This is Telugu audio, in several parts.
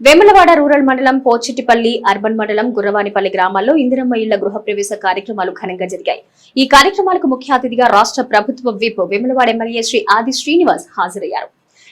వేములవాడ రూరల్ మండలం పోచిటిపల్లి అర్బన్ మండలం గుర్రవానిపల్లి గ్రామాల్లో ఇందిరమ్మ ఇళ్ళ గృహప్రవేశ కార్యక్రమాలు ఘనంగా జరిగాయి. ఈ కార్యక్రమాలకు ముఖ్య అతిథిగా రాష్ట్ర ప్రభుత్వ విప్ వేములవాడ ఎమ్మెల్యే శ్రీ ఆది శ్రీనివాస్ హాజరయ్యారు.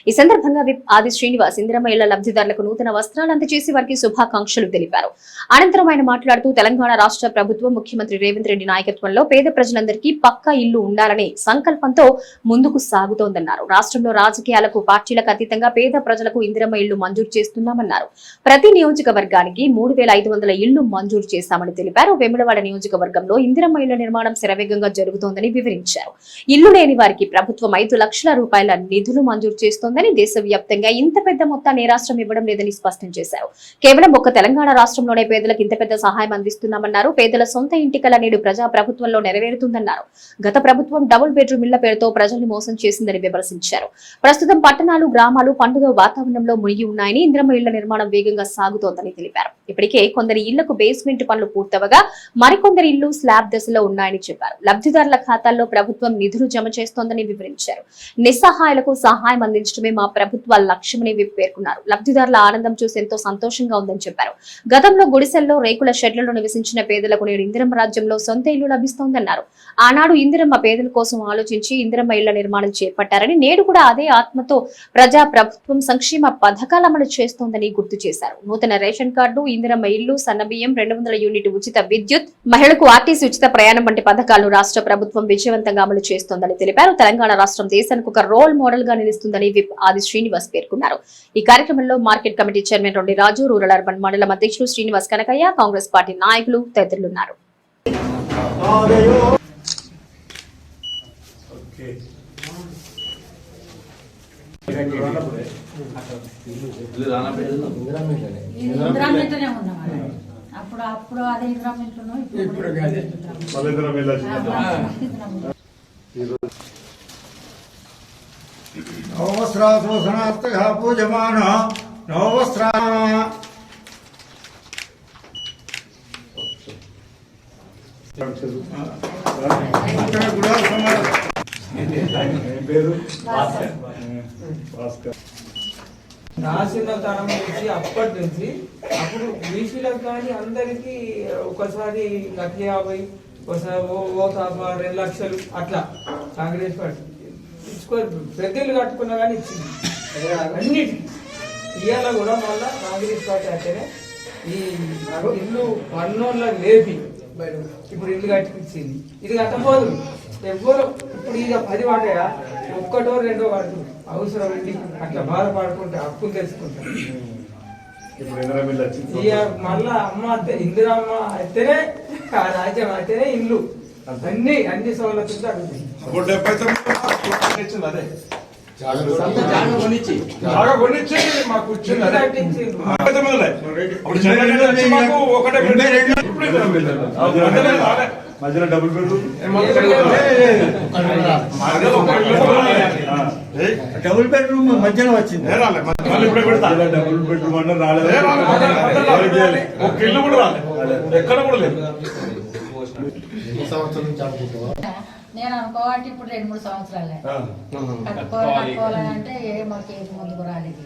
ఈ సందర్భంగా విప్ ఆది శ్రీనివాస్ ఇందిరమ్మ ఇళ్ళ లబ్ధిదారులకు నూతన వస్త్రాలు అందజేసి వారికి శుభాకాంక్షలు తెలిపారు. అనంతరం ఆయన మాట్లాడుతూ తెలంగాణ రాష్ట్ర ప్రభుత్వం ముఖ్యమంత్రి రేవంత్ రెడ్డి నాయకత్వంలో పేద ప్రజలందరికీ పక్కా ఇల్లు ఉండాలనే సంకల్పంతో ముందుకు సాగుతోందన్నారు. రాష్ట్రంలో రాజకీయాలకు పార్టీలకు అతీతంగా పేద ప్రజలకు ఇందిరమ్మ ఇళ్ళు మంజూరు చేస్తున్నామన్నారు. ప్రతి నియోజకవర్గానికి మూడు వేల ఐదు వందల ఇళ్ళు మంజూరు చేశామని తెలిపారు. వేములవాడ నియోజకవర్గంలో ఇందిరమ్మ ఇళ్ళ నిర్మాణం శరవేగంగా జరుగుతోందని వివరించారు. ఇల్లు లేని వారికి ప్రభుత్వం ఐదు లక్షల రూపాయల నిధులు మంజూరు చేస్తోందని దేశవ్యాప్తంగా ఇంత పెద్ద మొత్తాన్ని ఏ రాష్ట్రం ఇవ్వడం లేదని స్పష్టం చేశారు. కేవలం ఒక్క తెలంగాణ రాష్ట్రంలోనే పేదలకు ఇంత పెద్ద సహాయం అందిస్తున్నామన్నారు. పేదల సొంత ఇంటికల నేడు ప్రజా ప్రభుత్వంలో నెరవేరుతుందన్నారు. గత ప్రభుత్వం డబుల్ బెడ్రూమ్ ఇళ్ళ పేరుతో ప్రజల్ని మోసం చేసిందని విమర్శించారు. ప్రస్తుతం పట్టణాలు గ్రామాలు పండుగ వాతావరణంలో మునిగి ఉన్నాయని ఇంద్రమ ఇళ్ళ నిర్మాణం వేగంగా సాగుతోందని తెలిపారు. ఇప్పటికే కొందరి ఇళ్ళకు బేస్మెంట్ పనులు పూర్తవగా మరికొందరి ఇళ్ళు స్లాబ్ దశలో ఉన్నాయని చెప్పారు. లబ్ధిదారుల ఖాతాల్లో ప్రభుత్వం నిధులు జమ చేస్తోందని వివరించారు. నిస్సహాయాలకు సహాయం అందించడమే మా ప్రభుత్వ లక్ష్యమని పేర్కొన్నారు. లబ్ధిదారుల ఆనందం చూసి ఎంతో సంతోషంగా ఉందని చెప్పారు. గతంలో గుడిసెల్లో రేకుల షెడ్లలో నివసించిన పేదలకు నేడు ఇందిరమ్మ రాజ్యంలో సొంత ఇల్లు లభిస్తోందన్నారు. ఆనాడు ఇందిరమ్మ పేదల కోసం ఆలోచించి ఇందిరమ్మ ఇళ్ళ నిర్మాణం చేపట్టారని నేడు కూడా అదే ఆత్మతో ప్రజా ప్రభుత్వం సంక్షేమ పథకాలు అమలు చేస్తోందని గుర్తు చేశారు. నూతన రేషన్ కార్డు ఇందిరమ్మ ఇల్లు సన్నబియ్యం రెండు వందల యూనిట్ ఉచిత విద్యుత్ మహిళలకు ఆర్టీసీ ఉచిత ప్రయాణం వంటి పథకాలను రాష్ట్ర ప్రభుత్వం విజయవంతంగా అమలు చేస్తోందని తెలిపారు. తెలంగాణ రాష్ట్రం దేశానికి ఒక రోల్ మోడల్గా నిలుస్తుందని విప్ ఆది శ్రీనివాస్ పేర్కొన్నారు. ఈ కార్యక్రమంలో market committee chairman Rondi Raju rural urban మండలం అధ్యక్షులు శ్రీనివాస్ కనకయ్య కాంగ్రెస్ పార్టీ నాయకులు తదితరులున్నారు. ఇంద్రామింటనే ఉన్నాం అలా. అప్పుడు అప్పుడు అదే ఇంద్రామింట్లో ఇప్పుడు ఏం పేరు భాస్కర్ రాసిన తరం నుంచి అప్పటి నుంచి అప్పుడు బీసీలకు కానీ అందరికి ఒకసారి లక్ష యాభై ఒకసారి ఓ ఓ తాప రెండు లక్షలు అట్లా కాంగ్రెస్ పార్టీ. ఇచ్చుకోరు పెద్దలు కట్టుకున్నా కానీ ఇచ్చింది. అన్నిటి ఇవాళ కూడా మళ్ళా కాంగ్రెస్ పార్టీ అంటేనే ఈ ఇల్లు పన్నోళ్ళకి లేపి ఇప్పుడు ఇల్లు కట్టించింది ఇది కట్టబోదు. ఎవ్వరు ఇప్పుడు ఇక పది వాటయా ఒక్కటో రెండో వాడు అవసరం అండి అట్లా బాధపడుకుంటే అప్పులు వచ్చింది. ఇక మళ్ళా అమ్మ ఇందిరమ్మ అయితేనే ఆ రాజ్యం అయితేనే ఇల్లు. అన్ని అన్ని సౌలతులతో అడుగుతుంది అదే బాగా కొనిచ్చి అదే అప్పుడు ఒకటే మిల్ మధ్యలో డబుల్ బెడ్రూమ్ డబుల్ బెడ్రూమ్ మధ్యలో వచ్చింది. డబుల్ బెడ్రూమ్ అన్న రాలేదు. ఒక ఇల్లు కూడా రాలేదు ఎక్కడ కూడా లేదు. నేను అనుకోవాటి ఇప్పుడు రెండు మూడు సంవత్సరాలే. ఆ. కట్టుకోవాలి కట్టుకోవాలని అంటే ఏ మాకు ఏది ముందుకు రాలేదు.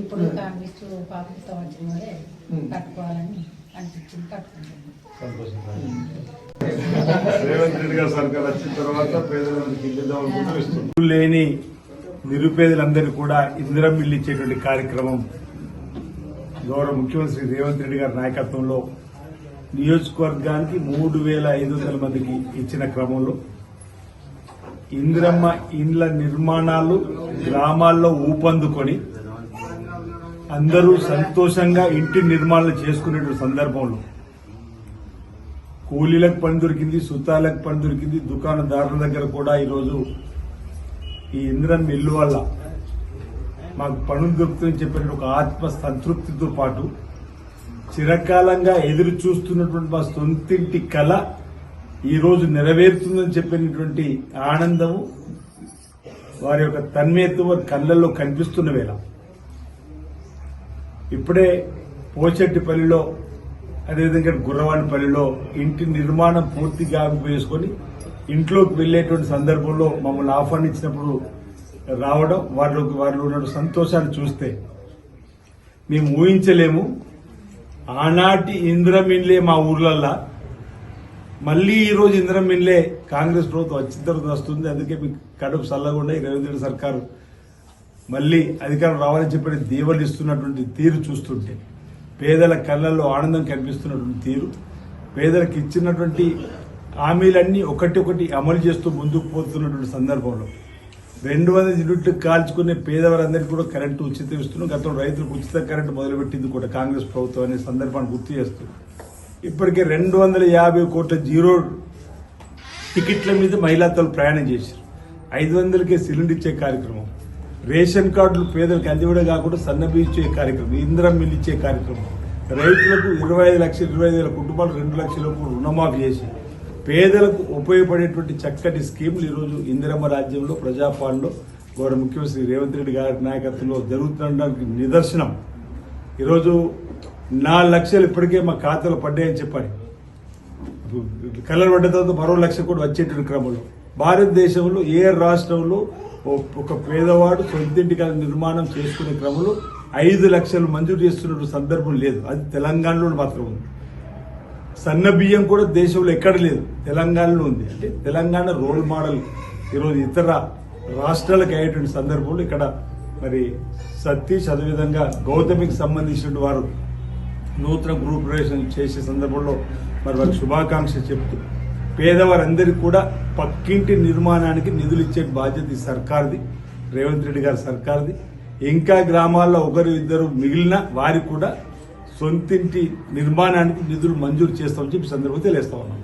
ఇప్పుడు కాంగ్రెస్ పాకిస్తాన్ వచ్చిన వల్లే కట్టుకోవాలని అనిపించింది కట్టుకుంటుంది. రేవంత్ రెడ్డి గారు సర్కార్ వచ్చిన తర్వాత పేదలందరికీ ఇల్లు ఇద్దాం అనుకుంటూ ఇస్తుంది ఇల్లు లేని నిరుపేదలందరికీ కూడా ఇందిరం ఇల్లు ఇచ్చేటువంటి కార్యక్రమం గౌరవ ముఖ్యమంత్రి రేవంత్ రెడ్డి గారి నాయకత్వంలో నియోజకవర్గానికి మూడు వేల ఐదు వందల మందికి ఇచ్చిన క్రమంలో ఇందిరమ్మ ఇండ్ల నిర్మాణాలు గ్రామాల్లో ఊపందుకొని అందరూ సంతోషంగా ఇంటి నిర్మాణాలు చేసుకునేటువంటి సందర్భంలో కూలీలకు పని దొరికింది సుతాలకు పని దొరికింది దుకాణదారుల దగ్గర కూడా ఈరోజు ఈ ఇంద్రం ఇల్లు వల్ల మాకు పనులు దొరుకుతుందని చెప్పిన ఒక ఆత్మ సంతృప్తితో పాటు చిరకాలంగా ఎదురు చూస్తున్నటువంటి మా సొంతింటి కళ ఈరోజు నెరవేరుతుందని చెప్పినటువంటి ఆనందము వారి యొక్క తన్మయత్వం వారి కళ్ళల్లో కనిపిస్తున్న వేళ. ఇప్పుడే పోచెట్టిపల్లిలో అదేవిధంగా గుర్రవాణిపల్లిలో ఇంటి నిర్మాణం పూర్తిగా వేసుకొని ఇంట్లోకి వెళ్ళేటువంటి సందర్భంలో మమ్మల్ని ఆహ్వానించినప్పుడు రావడం వారిలో వారిలో ఉన్న సంతోషాన్ని చూస్తే మేము ఊహించలేము. ఆనాటి ఇంద్రమిన్లే మా ఊర్లల్లా మళ్ళీ ఈ రోజు మిల్లే కాంగ్రెస్ ప్రభుత్వం వచ్చిన తర్వాత వస్తుంది. అందుకే మీకు కడుపు చల్లకుండా ఈ రేవంత్ రెడ్డి సర్కారు మళ్ళీ అధికారం రావాలని చెప్పి దీవెలు ఇస్తున్నటువంటి తీరు చూస్తుంటే పేదల కళ్ళల్లో ఆనందం కనిపిస్తున్నటువంటి తీరు పేదలకు ఇచ్చినటువంటి హామీలన్నీ ఒకటి ఒకటి అమలు చేస్తూ ముందుకు పోతున్నటువంటి సందర్భంలో రెండు వందల యూనిట్లు కాల్చుకునే పేదవారందరికీ కూడా కరెంటు ఉచితం ఇస్తున్నాం. గతంలో రైతులకు ఉచిత కరెంటు మొదలుపెట్టింది కూడా కాంగ్రెస్ ప్రభుత్వం అనే సందర్భాన్ని గుర్తు చేస్తున్నాం ఇప్పటికే రెండు వందల యాభై కోట్ల జీరో టికెట్ల మీద మహిళాతలు ప్రయాణం చేశారు. ఐదు వందలకే సిలిండర్ ఇచ్చే కార్యక్రమం. రేషన్ కార్డులు పేదలకు అందివ్వడం కాకుండా సన్నబి ఇచ్చే కార్యక్రమం. ఇందిరం మిల్లు ఇచ్చే కార్యక్రమం. రైతులకు ఇరవై ఐదు లక్షలు ఇరవై ఐదు వేల కుటుంబాలు రెండు లక్షలకు రుణమాఫీ చేసి పేదలకు ఉపయోగపడేటువంటి చక్కటి స్కీములు ఈరోజు ఇందిరమ్మ రాజ్యంలో ప్రజాపాలనలో గౌరవ ముఖ్యమంత్రి రేవంత్ రెడ్డి గారి నాయకత్వంలో జరుగుతుండడానికి నిదర్శనం. ఈరోజు నాలుగు లక్షలు ఇప్పటికే మా ఖాతాలో పడ్డాయని చెప్పాలి కలర్ పడ్డ తర్వాత మరో లక్ష కూడా వచ్చేటువంటి క్రమంలో. భారతదేశంలో ఏ రాష్ట్రంలో ఒక పేదవాడు సొంతింటి నిర్మాణం చేసుకునే క్రమంలో ఐదు లక్షలు మంజూరు చేస్తున్న సందర్భం లేదు. అది తెలంగాణలో మాత్రం ఉంది. సన్న బియ్యం కూడా దేశంలో ఎక్కడ లేదు. తెలంగాణలో ఉంది. అంటే తెలంగాణ రోల్ మోడల్ ఈరోజు ఇతర రాష్ట్రాలకు అయ్యేటువంటి సందర్భంలో ఇక్కడ మరి సతీష్ అదేవిధంగా గౌతమికి సంబంధించిన వారు నూతన గృహప్రవేశం ప్రవేశం చేసే సందర్భంలో మరి వారికి శుభాకాంక్షలు చెప్తూ పేదవారందరికీ కూడా పక్కింటి నిర్మాణానికి నిధులు ఇచ్చే బాధ్యత ఈ సర్కార్ది రేవంత్ రెడ్డి గారి సర్కార్ది. ఇంకా గ్రామాల్లో ఒకరు ఇద్దరు మిగిలిన వారికి కూడా సొంతింటి నిర్మాణానికి నిధులు మంజూరు చేస్తామని చెప్పి సందర్భంగా తెలియస్తా ఉన్నాం.